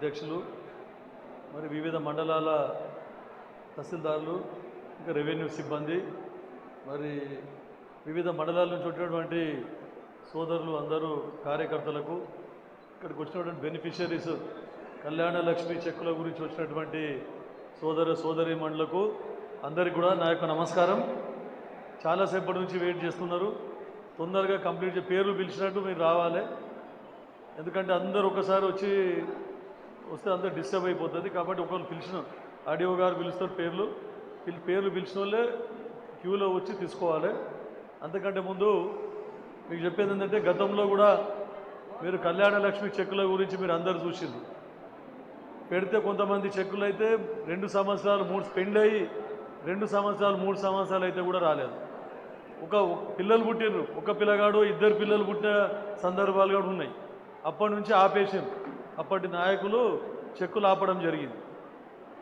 అధ్యక్షులు మరి వివిధ మండలాల తహసీల్దారులు ఇంకా రెవెన్యూ సిబ్బంది మరి వివిధ మండలాల నుంచి వచ్చినటువంటి సోదరులు అందరూ కార్యకర్తలకు ఇక్కడికి వచ్చినటువంటి బెనిఫిషరీస్ కళ్యాణ లక్ష్మి చెక్కుల గురించి వచ్చినటువంటి సోదర సోదరి మండలకు అందరికి కూడా నా యొక్క నమస్కారం. చాలాసేపటి నుంచి వెయిట్ చేస్తున్నారు. తొందరగా కంప్లీట్ చే పేర్లు పిలిచినట్టు మీరు రావాలి. ఎందుకంటే అందరు ఒకసారి వచ్చి వస్తే అందరు డిస్టర్బ్ అయిపోతుంది కాబట్టి ఒకరు పిలిచిన ఆడియో గారు పిలుస్తారు పేర్లు. పేర్లు పిలిచిన వాళ్ళే క్యూలో వచ్చి తీసుకోవాలి. అంతకంటే ముందు మీకు చెప్పేది ఏంటంటే గతంలో కూడా మీరు కళ్యాణ లక్ష్మి చెక్కుల గురించి మీరు అందరు చూసిండ్రు. పెడితే కొంతమంది చెక్కులు అయితే రెండు సంవత్సరాలు మూడు స్పెండ్ అయ్యి రెండు సంవత్సరాలు మూడు సంవత్సరాలు అయితే కూడా రాలేదు. ఒక పిల్లలు పుట్టినరు ఒక పిల్లగాడు ఇద్దరు పిల్లలు పుట్టిన సందర్భాలు కూడా ఉన్నాయి. అప్పటి నుంచి ఆపేసిండ్రు. అప్పటి నాయకులు చెక్కులు ఆపడం జరిగింది.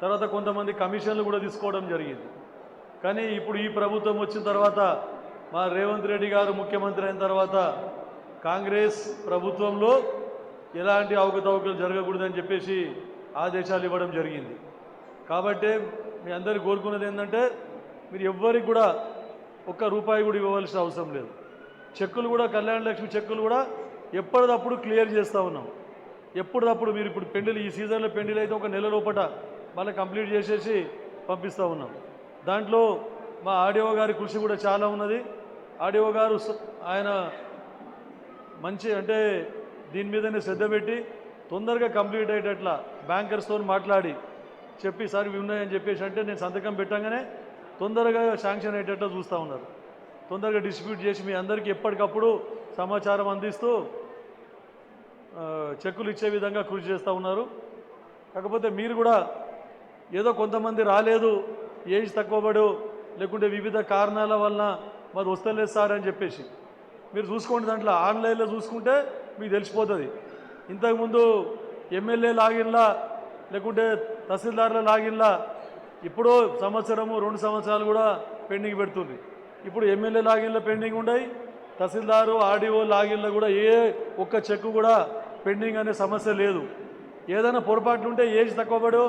తర్వాత కొంతమంది కమిషన్లు కూడా తీసుకోవడం జరిగింది. కానీ ఇప్పుడు ఈ ప్రభుత్వం వచ్చిన తర్వాత మా రేవంత్ రెడ్డి గారు ముఖ్యమంత్రి అయిన తర్వాత కాంగ్రెస్ ప్రభుత్వంలో ఎలాంటి అవకతవకలు జరగకూడదని చెప్పేసి ఆదేశాలు ఇవ్వడం జరిగింది. కాబట్టి మీ అందరికీ కోరుకున్నది ఏంటంటే మీరు ఎవ్వరికి కూడా ఒక్క రూపాయి కూడా ఇవ్వవలసిన అవసరం లేదు. చెక్కులు కూడా కళ్యాణ లక్ష్మి చెక్కులు కూడా ఎప్పటిదప్పుడు క్లియర్ చేస్తూ ఉన్నాం. ఎప్పుడప్పుడు మీరు ఇప్పుడు పెండిలు ఈ సీజన్లో పెండిలు అయితే ఒక నెల లోపట మళ్ళీ కంప్లీట్ చేసేసి పంపిస్తూ ఉన్నాం. దాంట్లో మా ఆడియో గారి కృషి కూడా చాలా ఉన్నది. ఆడియో గారు ఆయన మంచి అంటే దీని మీదనే శ్రద్ధ పెట్టి తొందరగా కంప్లీట్ అయ్యేటట్లా బ్యాంకర్స్తో మాట్లాడి చెప్పి సార్ ఇవి ఉన్నాయని చెప్పేసి అంటే నేను సంతకం పెట్టంగానే తొందరగా శాంక్షన్ అయ్యేటట్లు చూస్తూ ఉన్నారు. తొందరగా డిస్ట్రిబ్యూట్ చేసి మీ అందరికీ ఎప్పటికప్పుడు సమాచారం అందిస్తూ చెక్కులు ఇచ్చే విధంగా కృషి చేస్తూ ఉన్నారు. కాకపోతే మీరు కూడా ఏదో కొంతమంది రాలేదు ఏజ్ తక్కువబడు లేకుంటే వివిధ కారణాల వలన మరి వస్తలేదు సార్ అని చెప్పేసి. మీరు చూసుకోండి దాంట్లో ఆన్లైన్లో చూసుకుంటే మీకు తెలిసిపోతుంది. ఇంతకుముందు ఎమ్మెల్యే లాగిన్లా లేకుంటే తహసీల్దార్ల లాగిన్లా ఇప్పుడు సంవత్సరము రెండు సంవత్సరాలు కూడా పెండింగ్ పెడుతుంది. ఇప్పుడు ఎమ్మెల్యే లాగిన్లో పెండింగ్ ఉన్నాయి తహసీల్దారు ఆర్డీఓ లాగిన్లో కూడా ఏ ఒక్క చెక్కు కూడా పెండింగ్ అనే సమస్య లేదు. ఏదైనా పొరపాట్లు ఉంటే ఏజ్ తక్కువబడు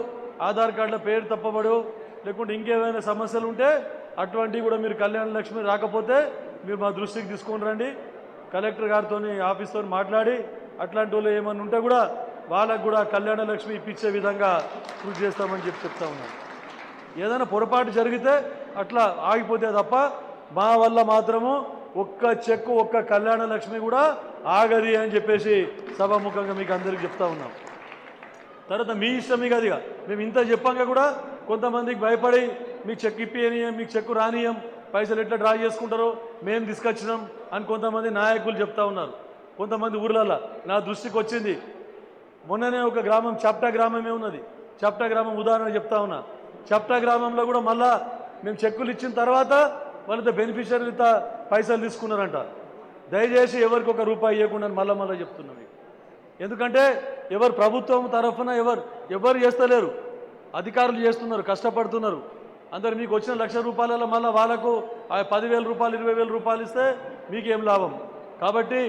ఆధార్ కార్డులో పేరు తప్పబడు లేకుంటే ఇంకేమైనా సమస్యలు ఉంటే అటువంటివి కూడా మీరు కళ్యాణ లక్ష్మి రాకపోతే మీరు మా దృష్టికి తీసుకొని రండి. కలెక్టర్ గారితో ఆఫీస్తో మాట్లాడి అట్లాంటి వాళ్ళు ఏమైనా ఉంటే కూడా వాళ్ళకు కూడా కళ్యాణ లక్ష్మి ఇప్పించే విధంగా కృషి చేస్తామని చెప్పి చెప్తా ఉన్నాను ఏదైనా పొరపాటు జరిగితే అట్లా ఆగిపోతే తప్ప మా వల్ల మాత్రము ఒక్క చెక్కు ఒక్క కళ్యాణ లక్ష్మి కూడా ఆగది అని చెప్పేసి సభాముఖంగా మీకు అందరికీ చెప్తా ఉన్నాం. తర్వాత మీ ఇష్టం మీకు అదిగా మేము ఇంత చెప్పాక కూడా కొంతమందికి భయపడి మీకు చెక్ ఇప్పియనియం మీకు చెక్కు రానియం పైసలు ఎట్లా డ్రా చేసుకుంటారో మేము తీసుకొచ్చినాం అని కొంతమంది నాయకులు చెప్తా ఉన్నారు. కొంతమంది ఊర్లలో నా దృష్టికి వచ్చింది. మొన్ననే ఒక గ్రామం చప్టా గ్రామమే ఉన్నది. చప్టా గ్రామం ఉదాహరణ చెప్తా ఉన్నా. చప్టా గ్రామంలో కూడా మళ్ళా మేము చెక్కులు ఇచ్చిన తర్వాత వాళ్ళతో బెనిఫిషరీత పైసలు తీసుకున్నారంట. దయచేసి ఎవరికి ఒక రూపాయి ఇవ్వకుండా మళ్ళా మళ్ళీ చెప్తున్నా మీకు. ఎందుకంటే ఎవరు ప్రభుత్వం తరఫున ఎవరు ఎవరు చేస్తలేరు. అధికారులు చేస్తున్నారు కష్టపడుతున్నారు. అందరు మీకు వచ్చిన లక్ష రూపాయలలో మళ్ళీ వాళ్ళకు ఆ పదివేల రూపాయలు ఇరవై వేల రూపాయలు ఇస్తే మీకేం లాభం? కాబట్టి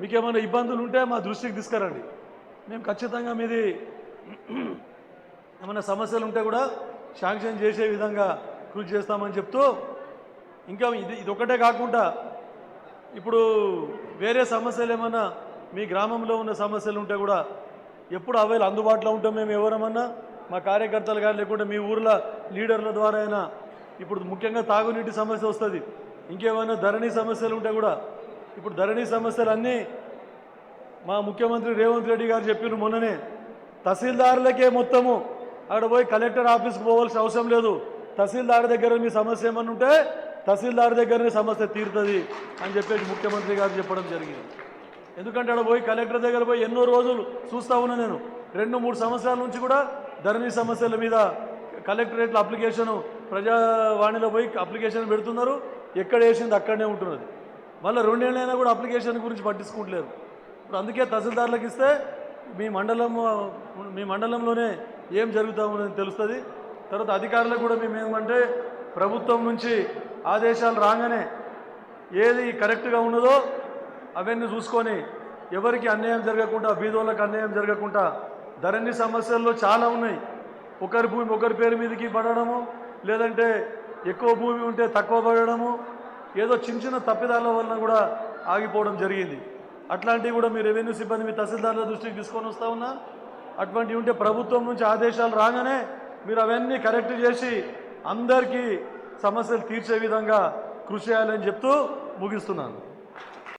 మీకు ఏమైనా ఇబ్బందులు ఉంటే మా దృష్టికి తీసుకురండి. మేము ఖచ్చితంగా మీది ఏమైనా సమస్యలు ఉంటే కూడా శాంక్షన్ చేసే విధంగా కృషి చేస్తామని చెప్తూ ఇంకా ఇది ఇది ఒకటే కాకుండా ఇప్పుడు వేరే సమస్యలు ఏమన్నా మీ గ్రామంలో ఉన్న సమస్యలు ఉంటే కూడా ఎప్పుడు అవైల్ అందుబాటులో ఉంటాం మేము ఎవరమన్నా మా కార్యకర్తలు కానీ లేకుంటే మీ ఊర్ల లీడర్ల ద్వారా అయినా ఇప్పుడు ముఖ్యంగా తాగునీటి సమస్య వస్తుంది. ఇంకేమైనా ధరణి సమస్యలు ఉంటే కూడా ఇప్పుడు ధరణి సమస్యలు అన్నీ మా ముఖ్యమంత్రి రేవంత్ రెడ్డి గారు చెప్పిన మొన్ననే. తహసీల్దారులకే మొత్తము అక్కడ పోయి కలెక్టర్ ఆఫీస్కి పోవాల్సిన అవసరం లేదు. తహసీల్దార్ దగ్గర మీ సమస్య ఏమన్నా ఉంటే తహసీల్దార్ దగ్గరనే సమస్య తీరుతుంది అని చెప్పేసి ముఖ్యమంత్రి గారు చెప్పడం జరిగింది. ఎందుకంటే అక్కడ పోయి కలెక్టర్ దగ్గర పోయి ఎన్నో రోజులు చూస్తా ఉన్నా నేను. రెండు మూడు సంవత్సరాల నుంచి కూడా ధరణి సమస్యల మీద కలెక్టరేట్ల అప్లికేషన్ ప్రజావాణిలో పోయి అప్లికేషన్ పెడుతున్నారు. ఎక్కడ వేసింది అక్కడనే ఉంటున్నది. మళ్ళీ రెండేళ్ళైనా కూడా అప్లికేషన్ గురించి పట్టించుకుంటలేరు ఇప్పుడు అందుకే తహసీల్దార్లకు ఇస్తే మీ మండలం మీ మండలంలోనే ఏం జరుగుతూ ఉన్నది తెలుస్తుంది. తర్వాత అధికారులకు కూడా మేము ఏమంటే ప్రభుత్వం నుంచి ఆదేశాలు రాగానే ఏది కరెక్ట్గా ఉన్నదో అవన్నీ చూసుకొని ఎవరికి అన్యాయం జరగకుండా బీదోళ్ళకి అన్యాయం జరగకుండా ధరణి సమస్యల్లో చాలా ఉన్నాయి. ఒకరి భూమి ఒకరి పేరు మీదకి పడడము లేదంటే ఎక్కువ భూమి ఉంటే తక్కువ పడడము ఏదో చిన్న చిన్న తప్పిదాల వలన కూడా ఆగిపోవడం జరిగింది. అట్లాంటివి కూడా మీ రెవెన్యూ సిబ్బంది మీ తహసీల్దార్ల దృష్టికి తీసుకొని వస్తూ ఉన్నా. అటువంటివి ఉంటే ప్రభుత్వం నుంచి ఆదేశాలు రాగానే మీరు అవన్నీ కరెక్ట్ చేసి అందరికీ సమస్యలు తీర్చే విధంగా కృషి చేయాలని చెప్తూ ముగిస్తున్నాను.